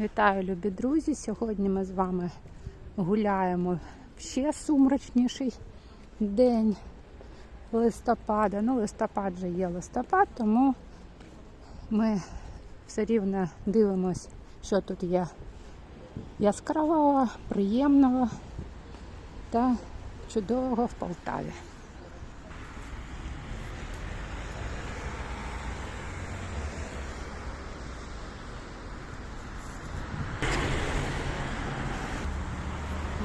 Вітаю, любі друзі! Сьогодні ми з вами гуляємо в ще сумрачніший день листопада. Ну, листопад вже є листопад, тому ми все рівно дивимось, що тут є яскравого, приємного та чудового в Полтаві.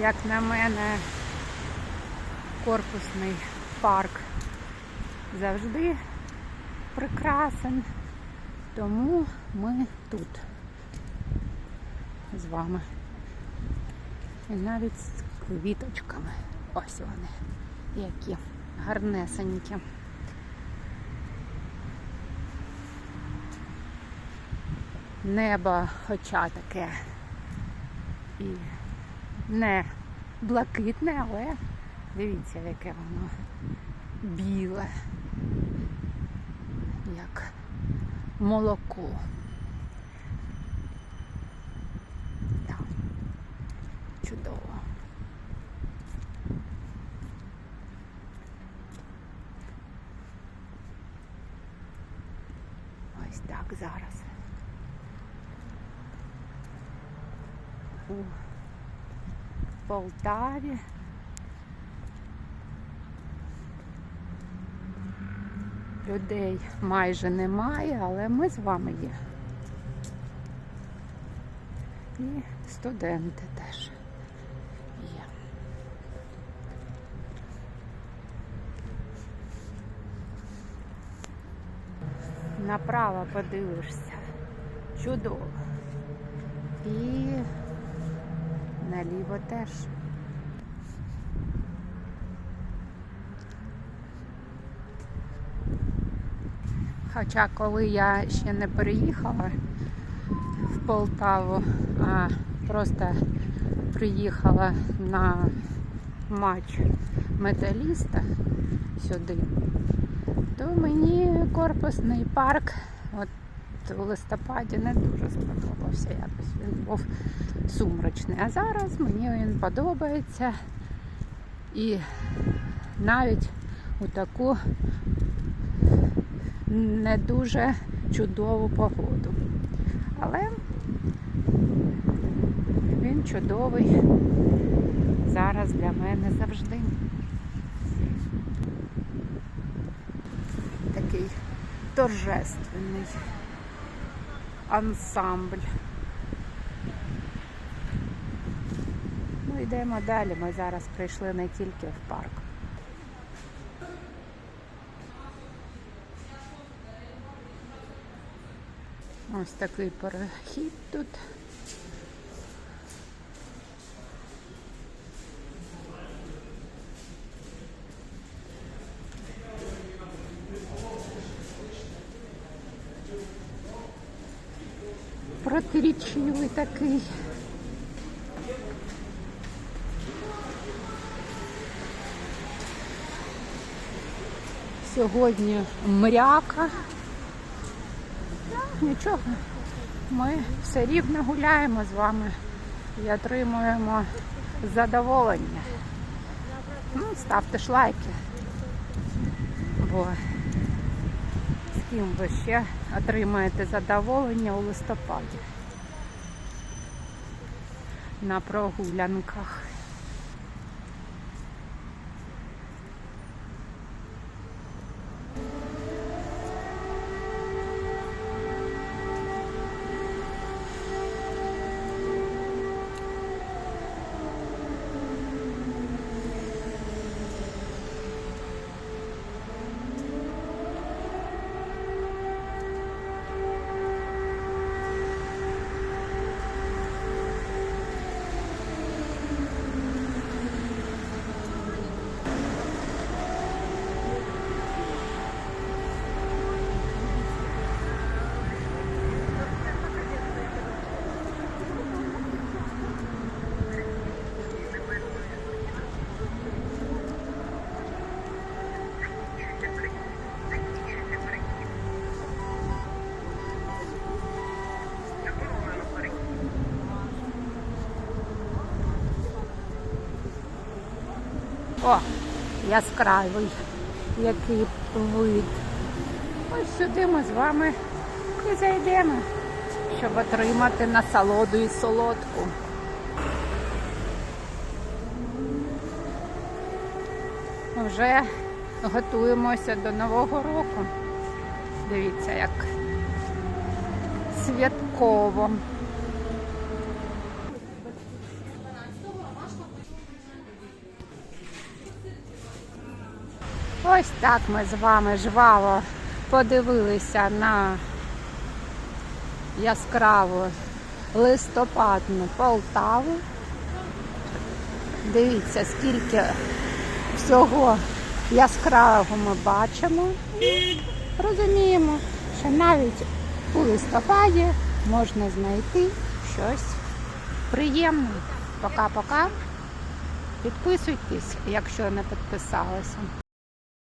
Як на мене, корпусний парк завжди прекрасен, тому ми тут з вами. І навіть з квіточками. Ось вони, які гарнесенькі. Небо хоча таке і не блакитне, але дивіться, яке воно біле, як молоко. Так, чудово. Ось так зараз. Полтаві. Людей майже немає, але ми з вами є. І студенти теж є. Направо подивишся. Чудово. І наліво теж. Хоча коли я ще не переїхала в Полтаву, а просто приїхала на матч металіста сюди, то мені корпусний парк от у листопаді не дуже сподобався. Був сумрачний. А зараз мені він подобається. І навіть у таку не дуже чудову погоду. Але він чудовий зараз для мене завжди. Такий торжественний ансамбль. Йдемо далі. Ми зараз прийшли не тільки в парк. Ось такий перехід тут. Протирічливий такий. Сьогодні мряка. Нічого, ми все рівно гуляємо з вами і отримуємо задоволення. Ну, ставте ж лайки. Бо з ким ви ще отримаєте задоволення у листопаді на прогулянках. О, яскравий, який вид. Ось сюди ми з вами і зайдемо, щоб отримати насолоду і солодку. Вже готуємося до Нового року. Дивіться, як святково. Ось так ми з вами жваво подивилися на яскраву листопадну Полтаву. Дивіться, скільки всього яскравого ми бачимо. Розуміємо, що навіть у листопаді можна знайти щось приємне. Пока-пока. Підписуйтесь, якщо не підписалися.